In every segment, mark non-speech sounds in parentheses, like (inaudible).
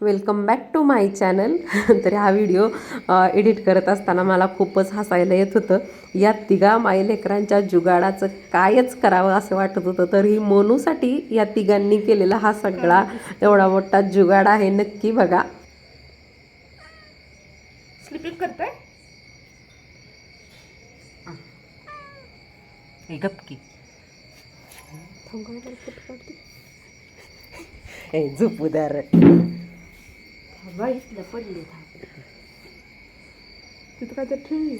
Welcome back to my channel. (laughs) तर हा video edit करत असताना मला खूपच हसायला येत होतं. या तिघा माय लेकरांच्या जुगाडाचं कायच करावं असं वाटत होतं. तर ही मोनूसाठी या तिघांनी केलेला हा सगळा एवढा मोठा जुगाड आहे नक्की बघा. स्लिपिंग करताय? गपकी ए झोपूदार इथलं पडले तिथं काय तर ठेवी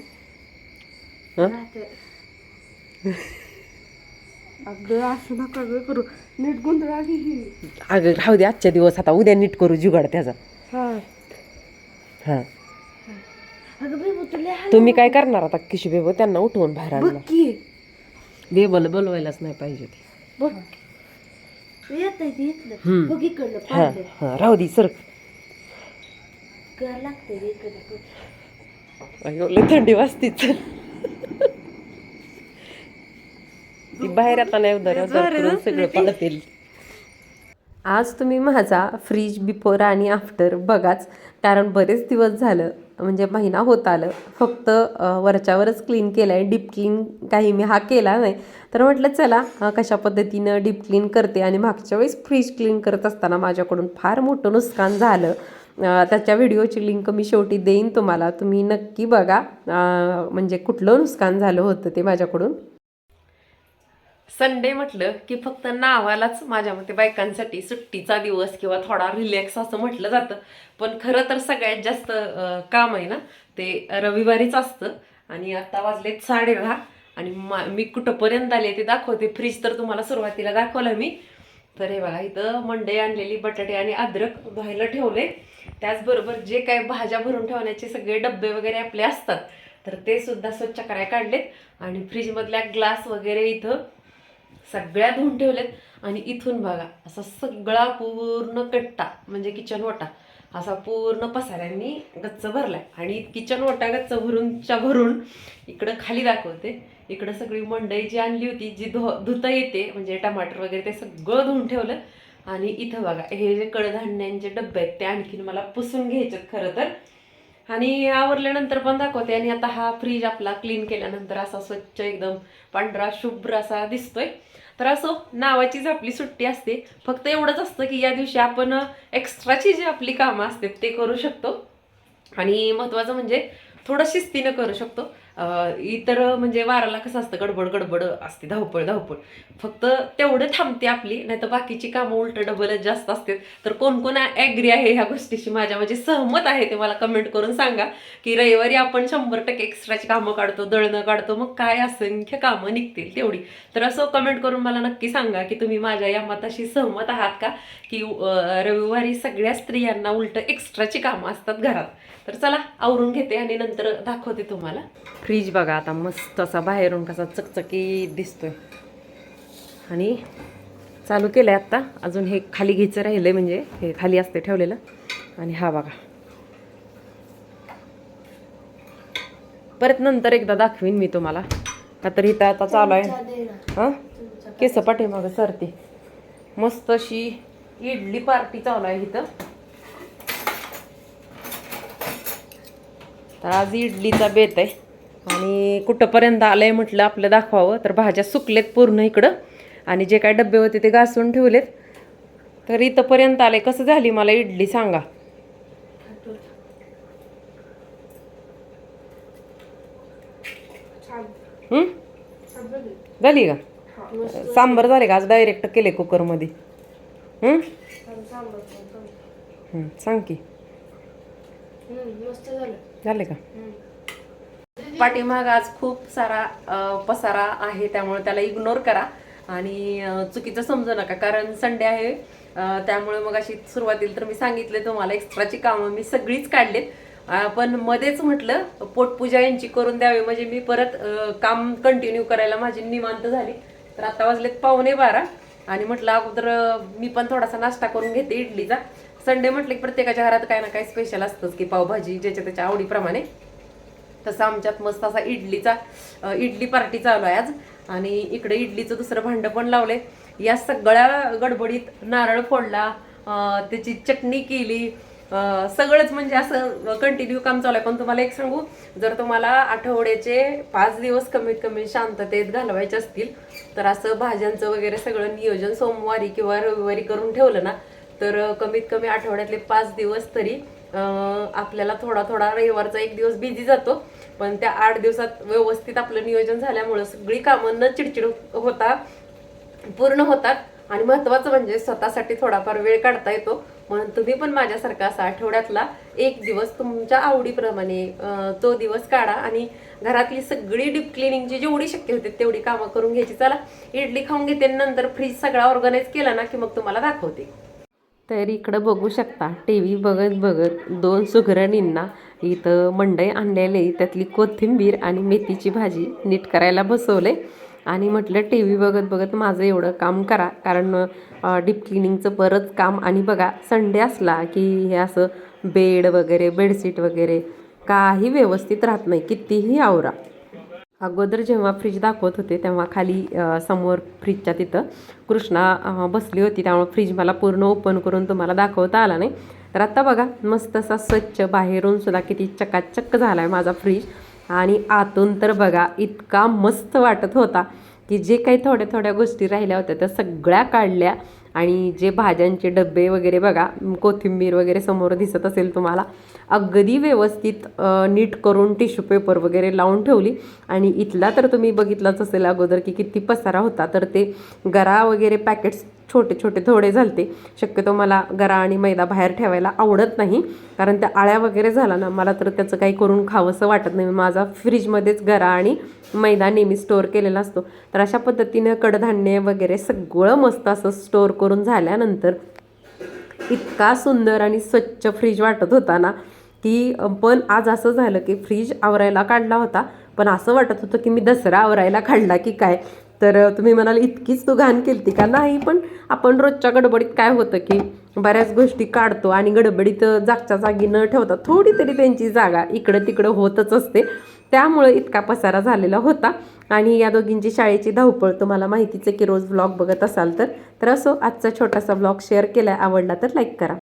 अगं असं नका गं करू नीट ही अगं राहू दे आजच्या दिवस आता उद्या नीट करू जुगाड त्याचा हा हां अगं बेबू तुला तुम्ही काय करणार आता? किशू बेबो त्यांना उठवून बाहेर बघ आणणार की बेबल बोलवायलाच नाही पाहिजे ते बघ. येत आहे ते इथलं. हम्म. बघ इकडलं हां पाहिलं. हां राहू दे सर. लागते अयो लय थंडी वाजतीच ती बाहेर आता नाही उदार उदार करून सगळं पडतील आज तुम्ही माझा फ्रीज बिफोर आणि आफ्टर बघाच कारण बरेच दिवस झालं म्हणजे महिना होत आलं फक्त वरच्यावरच क्लीन केलं आहे डीप क्लीन काही मी हा केला नाही. तर म्हटलं चला कशा पद्धतीनं डीप क्लीन करते आणि मागच्या वेळेस फ्रीज क्लीन करत असताना माझ्याकडून फार मोठं नुकसान झालं. त्याच्या व्हिडिओची लिंक मी शेवटी देईन तुम्हाला. तुम्ही नक्की बघा म्हणजे कुठलं नुकसान झालं होतं ते माझ्याकडून. संडे म्हटलं की फक्त नावालाच माझ्या मते बायकांसाठी सुट्टीचा दिवस किंवा थोडा रिलॅक्स असं म्हटलं जातं. पण खरं तर सगळ्यात जास्त काम आहे ना ते रविवारीच असतं. आणि आता वाजलेत साडे दहा आणि मा- मी कुठंपर्यंत आले ते दाखवते. फ्रीज तर तुम्हाला सुरुवातीला दाखवलं मी. तर हे बघा इथं मंडई आणलेली बटाटे आणि अद्रक धुवायला ठेवले. त्याचबरोबर जे काय भाज्या भरून ठेवण्याचे सगळे डब्बे वगैरे आपले असतात तर ते सुद्धा स्वच्छ कराय काढलेत. आणि फ्रीजमधल्या ग्लास वगैरे इथं सगळ्या धुवून ठेवलेत. आणि इथून बघा असा सगळा पूर्ण कट्टा म्हणजे किचन ओटा असा पूर्ण पसाऱ्यांनी गच्च भरलाय. आणि किचन ओटा गच्च भरूनच्या भरून इकडं खाली दाखवते. इकडं सगळी मंडई जी आणली होती जी धु धुता येते म्हणजे टमाटर वगैरे ते सगळं धुवून ठेवलं. आणि इथं बघा हे जे कडधान्यांचे डब्बे आहेत ते आणखीन मला पुसून घ्यायचे खरं तर. आणि आवरल्यानंतर पण दाखवते. आणि आता हा फ्रीज आपला क्लीन केल्यानंतर असा स्वच्छ एकदम पांढरा शुभ्र असा दिसतोय. तर असो नावाचीच आपली सुट्टी असते. फक्त एवढंच असतं की या दिवशी आपण एक्स्ट्राची जी आपली कामं असतात ते करू शकतो. आणि महत्त्वाचं म्हणजे थोडं शिस्तीनं करू शकतो. इतर म्हणजे वाराला कसं असतं गडबड गडबड असते धावपळ धावपळ. फक्त तेवढं थांबते आपली नाही तर बाकीची कामं उलट डबलच जास्त असते तर कोण कोण ॲग्री आहे ह्या गोष्टीशी? माझ्या म्हणजे सहमत आहे ते मला कमेंट करून सांगा. की रविवारी आपण शंभर टक्के एक्स्ट्राची कामं काढतो दळणं काढतो मग काय असंख्य कामं निघतील तेवढी. तर असं कमेंट करून मला नक्की सांगा की तुम्ही माझ्या या मताशी सहमत आहात का? की रविवारी सगळ्या स्त्रियांना उलट एक्स्ट्राची कामं असतात घरात. तर चला आवरून घेते आणि नंतर दाखवते तुम्हाला. फ्रीज बघा आता मस्त असा बाहेरून कसा चकचकीत दिसतोय. आणि चालू केलं आहे आत्ता. अजून हे खाली घ्यायचं राहिलं म्हणजे हे खाली असते ठेवलेलं. आणि हा बघा. परत नंतर एकदा दाखवीन मी तुम्हाला. का तर इथं आता चालू आहे. हां? केस पाठीमागं सरते. मस्त अशी इडली पार्टी चालू आहे इथं. तर आज इडलीचा बेत आहे. आणि कुठंपर्यंत आलं आहे म्हटलं आपलं दाखवावं. तर भाज्या सुकलेत पूर्ण इकडं. आणि जे काय डबे होते ते घासून ठेवलेत. तर इथंपर्यंत आले कसं झाली मला इडली सांगा. झाली का? सांबर झाले का? आज डायरेक्ट केले कुकरमध्ये सांग की. झालं. झाले का? पाठीमाग आज खूप सारा पसारा आहे त्यामुळे त्याला इग्नोर करा. आणि चुकीचं समजू नका कारण संडे आहे त्यामुळे मग अशी सुरुवातीला तर मी सांगितले तुम्हाला एक्स्ट्राची कामं मी सगळीच काढलीत. पण मध्येच म्हटलं पोटपूजा यांची करून द्यावी. म्हणजे मी परत काम कंटिन्यू करायला माझी निवांत झाली. तर आता वाजलेत पावणे बारा. आणि म्हटलं अगोदर मी पण थोडासा नाश्ता करून घेते इडलीचा. संडे म्हटलं की प्रत्येकाच्या घरात काही ना काही स्पेशल असतंच की पावभाजी ज्याच्या त्याच्या आवडीप्रमाणे. तसं आमच्यात मस्त असा इडलीचा इडली पार्टी चालू आहे आज. आणि इकडे इडलीचं दुसरं भांडं पण लावले या सगळ्या गडबडीत नारळ फोडला त्याची चटणी केली. सगळंच म्हणजे असं कंटिन्यू काम चालू आहे. पण तुम्हाला एक सांगू जर तुम्हाला आठवड्याचे पाच दिवस कमीत कमी शांततेत घालवायचे असतील तर असं भाज्यांचं वगैरे सगळं नियोजन सोमवारी किंवा रविवारी करून ठेवलं ना तर कमीत कमी आठवड्यातले पाच दिवस तरी आपल्याला थोडा थोडा रविवारचा एक दिवस बिझी जातो. पण त्या आठ दिवसात व्यवस्थित आपलं नियोजन झाल्यामुळं सगळी कामं न चिडचिड होता पूर्ण होतात. आणि महत्वाचं म्हणजे स्वतःसाठी थोडाफार वेळ काढता येतो. म्हणून तुम्ही पण माझ्यासारखा असा आठवड्यातला एक दिवस तुमच्या आवडीप्रमाणे तो दिवस काढा. आणि घरातली सगळी डीप क्लिनिंगची जेवढी शक्य होते तेवढी कामं करून घ्यायची. चला इडली खाऊन घेते नंतर फ्रीज सगळा ऑर्गनाईज केला ना की मग तुम्हाला दाखवते. तर इकडं बघू शकता टी व्ही बघत बघत दोन सुगरणींना इथं मंडई आणलेली त्यातली कोथिंबीर आणि मेथीची भाजी नीट करायला बसवले आणि म्हटलं टी व्ही बघत बघत माझं एवढं काम करा. कारण डीप क्लिनिंगचं परत काम. आणि बघा संडे असला की हे असं बेड वगैरे बेडशीट वगैरे काही व्यवस्थित राहत नाही. कितीही आवरा. अगोदर जेव्हा फ्रीज दाखवत होते तेव्हा खाली समोर फ्रीजच्या तिथं कृष्णा बसली होती. त्यामुळे फ्रीज मला पूर्ण ओपन करून तुम्हाला दाखवता आला नाही. तर आता बघा मस्त असा स्वच्छ बाहेरून सुद्धा किती चकाचक झाला आहे माझा फ्रीज आणि आतून तर बघा इतका मस्त वाटत होता की जे काही थोड्या थोड्या गोष्टी राहिल्या होत्या त्या सगळ्या काढल्या. आणि जे भाज्यांचे डबे वगैरे बघा कोथिंबीर वगैरे समोर दिसत असेल तुम्हाला अगदी व्यवस्थित नीट करून टिश्यू पेपर वगैरे लावून ठेवली. आणि इथला तर तुम्ही बघितलंच असेल अगोदर की किती पसारा होता तर ते गरा वगैरे पॅकेट्स छोटे छोटे थोडे झालते. शक्यतो मला गरा आणि मैदा बाहेर ठेवायला आवडत नाही. कारण त्या आळ्या वगैरे झाला ना मला तर त्याचं काही करून खावंसं वाटत नाही. माझा फ्रीजमध्येच गरा आणि मैदा नेहमी स्टोअर केलेला असतो. तर अशा पद्धतीनं कडधान्य वगैरे सगळं मस्त असं स्टोअर करून झाल्यानंतर इतका सुंदर आणि स्वच्छ फ्रीज वाटत होता ना की पण आज असं झालं की फ्रीज आवरायला काढला होता. पण असं वाटत होतं की मी दसरा आवरायला काढला की काय? तर तुम्ही म्हणाल इतकीच तू घाण केलती का? नाही पण आपण रोजच्या गडबडीत काय होतं की बऱ्याच गोष्टी काढतो आणि गडबडीत जागच्या जागी न ठेवता थोडी तरी त्यांची जागा इकडं तिकडं होतच असते. त्यामुळे इतका पसारा झालेला होता. आणि या दोघींची शाळेची धावपळ तुम्हाला माहितीच आहे की रोज ब्लॉग बघत असाल तर. तर असो आजचा छोटासा ब्लॉग शेअर केला आवडला तर लाईक करा.